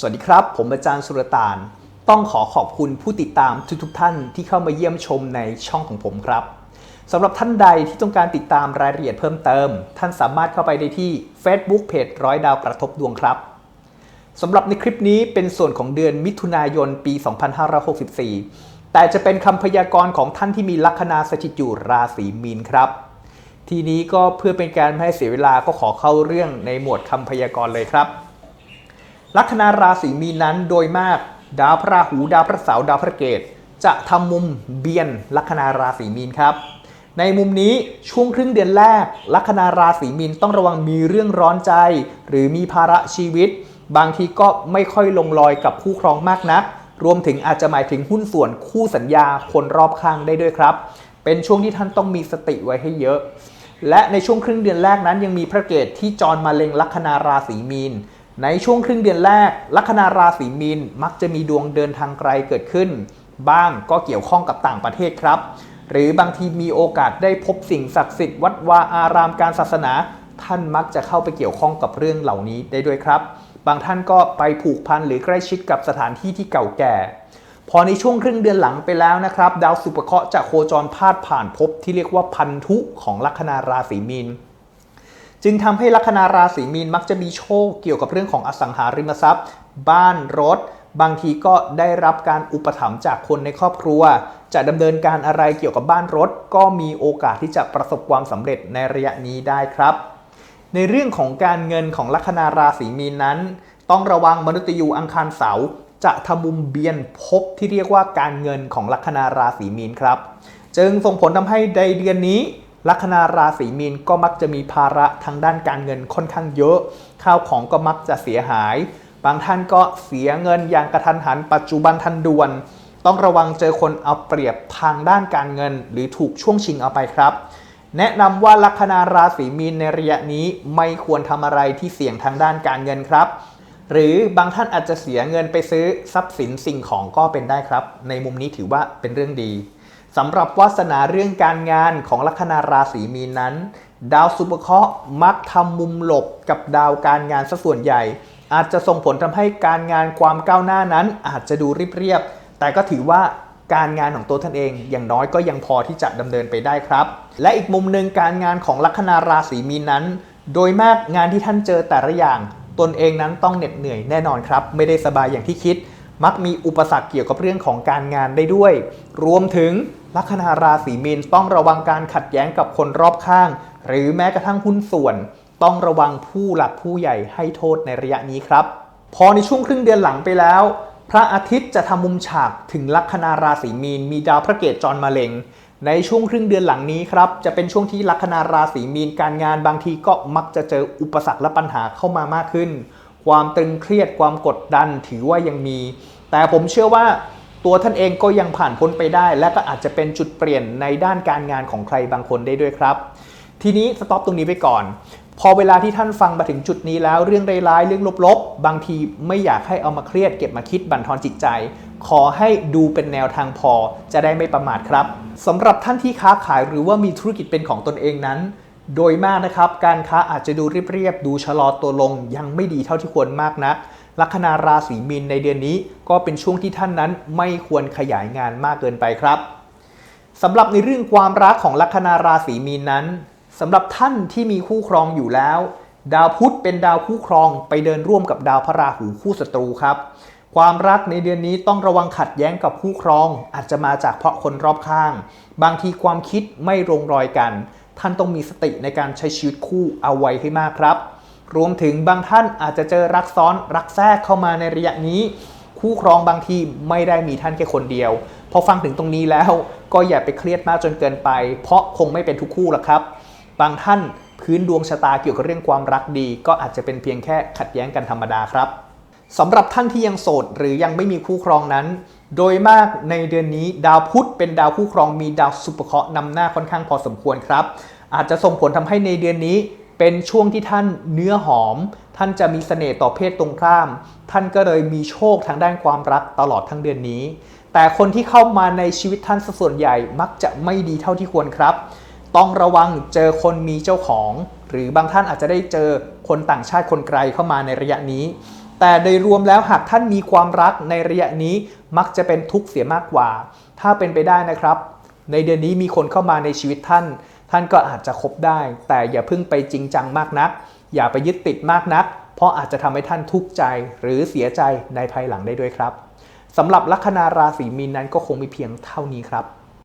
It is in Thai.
สวัสดีครับ ผมอาจารย์สุรตาน ต้องขอขอบคุณผู้ติดตามทุกๆท่านที่เข้ามาเยี่ยมชมในช่องของผมครับสำหรับท่านใดที่ต้องการติดตามรายละเอียดเพิ่มเติม ท่านสามารถเข้าไปได้ที่ Facebook เพจร้อยดาวกระทบดวงครับสำหรับในคลิปนี้เป็นส่วนของเดือนมิถุนายนปี 2564 แต่จะเป็นคำพยากรณ์ของท่านที่มีลัคนาสถิตอยู่ราศีมีนครับ ทีนี้ก็เพื่อเป็นการไม่ให้เสียเวลาก็ขอเข้าเรื่องในหมวดคำพยากรณ์เลยครับ ลัคนาราศีมีนนั้นโดยมาก ดาวพระราหูดาวพระเสาร์ดาวพระเกตจะทำมุมเบียนลัคนาราศีมีนครับ ในมุมนี้ช่วงครึ่งเดือนแรก ลัคนาราศีมีนต้องระวังมีเรื่องร้อนใจ หรือมีภาระชีวิต บางทีก็ไม่ค่อยลงรอยกับคู่ครองมากนัก รวมถึงอาจจะหมายถึงหุ้นส่วนคู่สัญญาคนรอบข้างได้ด้วยครับ เป็นช่วงที่ท่านต้องมีสติไว้ให้เยอะ และในช่วงครึ่งเดือนแรกนั้นยังมีพระเกตที่จรมาเล็งลัคนาราศีมีน ในช่วงครึ่งเดือนแรก ลัคนาราศีมีนมักจะมีดวงเดินทางไกลเกิดขึ้น บ้างก็เกี่ยวข้องกับต่างประเทศครับ หรือบางทีมีโอกาสได้พบสิ่งศักดิ์สิทธิ์วัดวาอารามการศาสนา ท่านมักจะเข้าไปเกี่ยวข้องกับเรื่องเหล่านี้ได้ด้วยครับ บางท่านก็ไปผูกพันหรือใกล้ชิดกับสถานที่ที่เก่าแก่ พอในช่วงครึ่งเดือนหลังไปแล้วนะครับ ดาวสุปเคราะห์จะโคจรพาดผ่านภพที่เรียกว่าพันธุของลัคนาราศีมีน จึงทำให้ลัคนาราศีมีนมักจะมีโชคเกี่ยวกับเรื่องของอสังหาริมทรัพย์ บ้านรถ บางทีก็ได้รับการอุปถัมภ์จากคนในครอบครัว จะดำเนินการอะไรเกี่ยวกับบ้านรถ ก็มีโอกาสที่จะประสบความสำเร็จในระยะนี้ได้ครับ ในเรื่องของการเงินของลัคนาราศีมีนนั้น ต้องระวังมนุษย์ยูอังคารเสาร์จะทำมุมเบียนพบที่เรียกว่าการเงินของลัคนาราศีมีนครับ จึงส่งผลทำให้ในเดือนนี้ ลัคนาราศีมีนก็มักจะมีภาระทางด้านการเงินค่อนข้างเยอะ ข้าวของก็มักจะเสียหาย บางท่านก็เสียเงินอย่างกระทันหัน ปัจจุบันทันด่วน ต้องระวังเจอคนเอาเปรียบทางด้านการเงิน หรือถูกช่วงชิงเอาไปครับ แนะนำว่าลัคนาราศีมีนในระยะนี้ไม่ควรทำอะไรที่เสี่ยงทางด้านการเงินครับ หรือบางท่านอาจจะเสียเงินไปซื้อทรัพย์สินสิ่งของก็เป็นได้ครับ ในมุมนี้ถือว่าเป็นเรื่องดี สำหรับวาสนาเรื่องการงานของลัคนาราศีมีนนั้น ดาวสุภเคราะห์มักทำมุมหลบกับดาวการงานซะส่วนใหญ่ อาจจะส่งผลทำให้การงานความก้าวหน้านั้น อาจจะดูเรียบๆแต่ก็ถือว่าการงานของตัวท่านเอง อย่างน้อยก็ยังพอที่จะดำเนินไปได้ครับ และอีกมุมหนึ่งการงานของลัคนาราศีมีนนั้น โดยมากงานที่ท่านเจอแต่ละอย่าง ตนเองนั้นต้องเหน็ดเหนื่อยแน่นอนครับ ไม่ได้สบายอย่างที่คิด มักมีอุปสรรคเกี่ยวกับเรื่องของการงานได้ด้วย รวมถึงลัคนาราศีมีนต้องระวังการขัดแย้งกับคนรอบข้าง หรือแม้กระทั่งหุ้นส่วน ต้องระวังผู้หลักผู้ใหญ่ให้โทษในระยะนี้ครับ พอในช่วงครึ่งเดือนหลังไปแล้ว พระอาทิตย์จะทำมุมฉากถึงลัคนาราศีมีน มีดาวพระเกตจรมาเล็งในช่วงครึ่งเดือนหลังนี้ครับจะเป็นช่วงที่ลัคนาราศีมีนการงานบางทีก็มักจะเจออุปสรรคและปัญหาเข้ามามากขึ้น ความตึงเครียดความกดดันถือว่ายังมี แต่ผมเชื่อว่าตัวท่านเองก็ยังผ่านพ้นไปได้ และก็อาจจะเป็นจุดเปลี่ยนในด้านการงานของใครบางคนได้ด้วยครับ ทีนี้สต็อปตรงนี้ไปก่อน พอเวลาที่ท่านฟังมาถึงจุดนี้แล้วเรื่องร้ายๆเรื่องลบๆ บางทีไม่อยากให้เอามาเครียดเก็บมาคิดบั่นทอนจิตใจ ขอให้ดูเป็นแนวทางพอจะได้ไม่ประมาทครับสำหรับท่านที่ค้าขายหรือว่ามีธุรกิจเป็นของตนเองนั้น โดยมากนะครับการค้าอาจจะดูเรียบๆดูชะลอตัวลงยังไม่ดีเท่าที่ควรมากนักลัคนาราศีมีนในเดือนนี้ก็เป็นช่วงที่ท่านนั้นไม่ควรขยายงานมากเกินไปครับสำหรับในเรื่องความรักของลัคนาราศีมีนนั้นสำหรับท่านที่มีคู่ครองอยู่แล้ว ดาวพุธเป็นดาวคู่ครองไปเดินร่วมกับดาวพระราหูคู่ศัตรูครับ ความรักในเดือนนี้ต้องระวังขัดแย้งกับคู่ครอง อาจจะมาจากเพราะคนรอบข้าง บางทีความคิดไม่ลงรอยกัน ท่านต้องมีสติในการใช้ชีวิตคู่เอาไว้ให้มากครับ รวมถึงบางท่านอาจจะเจอรักซ้อนรักแทรกเข้ามาในระยะนี้ คู่ครองบางทีไม่ได้มีท่านแค่คนเดียว พอฟังถึงตรงนี้แล้ว ก็อย่าไปเครียดมากจนเกินไป เพราะคงไม่เป็นทุกคู่หรอกครับ บางท่านพื้นดวงชะตาเกี่ยวกับเรื่องความรักดี ก็อาจจะเป็นเพียงแค่ขัดแย้งกันธรรมดาครับ สำหรับท่านที่ยังโสดหรือยังไม่มีคู่ครองนั้น โดยมากในเดือนนี้ดาวพุธเป็นดาวคู่ครองมีดาวสุปเคราะห์นำหน้าค่อนข้างพอสมควรครับ อาจจะส่งผลทำให้ในเดือนนี้เป็นช่วงที่ท่านเนื้อหอม ท่านจะมีเสน่ห์ต่อเพศตรงข้าม ท่านก็เลยมีโชคทางด้านความรักตลอดทั้งเดือนนี้ แต่คนที่เข้ามาในชีวิตท่านส่วนใหญ่มักจะไม่ดีเท่าที่ควรครับ ต้องระวังเจอคนมีเจ้าของ หรือบางท่านอาจจะได้เจอคนต่างชาติคนไกลเข้ามาในระยะนี้ แต่โดยรวมแล้วหากท่านมีความรักในระยะนี้มักจะเป็นทุกข์เสียมากกว่า ถ้าเป็นไปได้นะครับ ในเดือนนี้มีคนเข้ามาในชีวิตท่าน ท่านก็อาจจะคบได้ แต่อย่าเพิ่งไปจริงจังมากนัก อย่าไปยึดติดมากนัก เพราะอาจจะทำให้ท่านทุกข์ใจหรือเสียใจในภายหลังได้ด้วยครับสำหรับลัคนาราศีมีนนั้นก็คงมีเพียงเท่านี้ครับ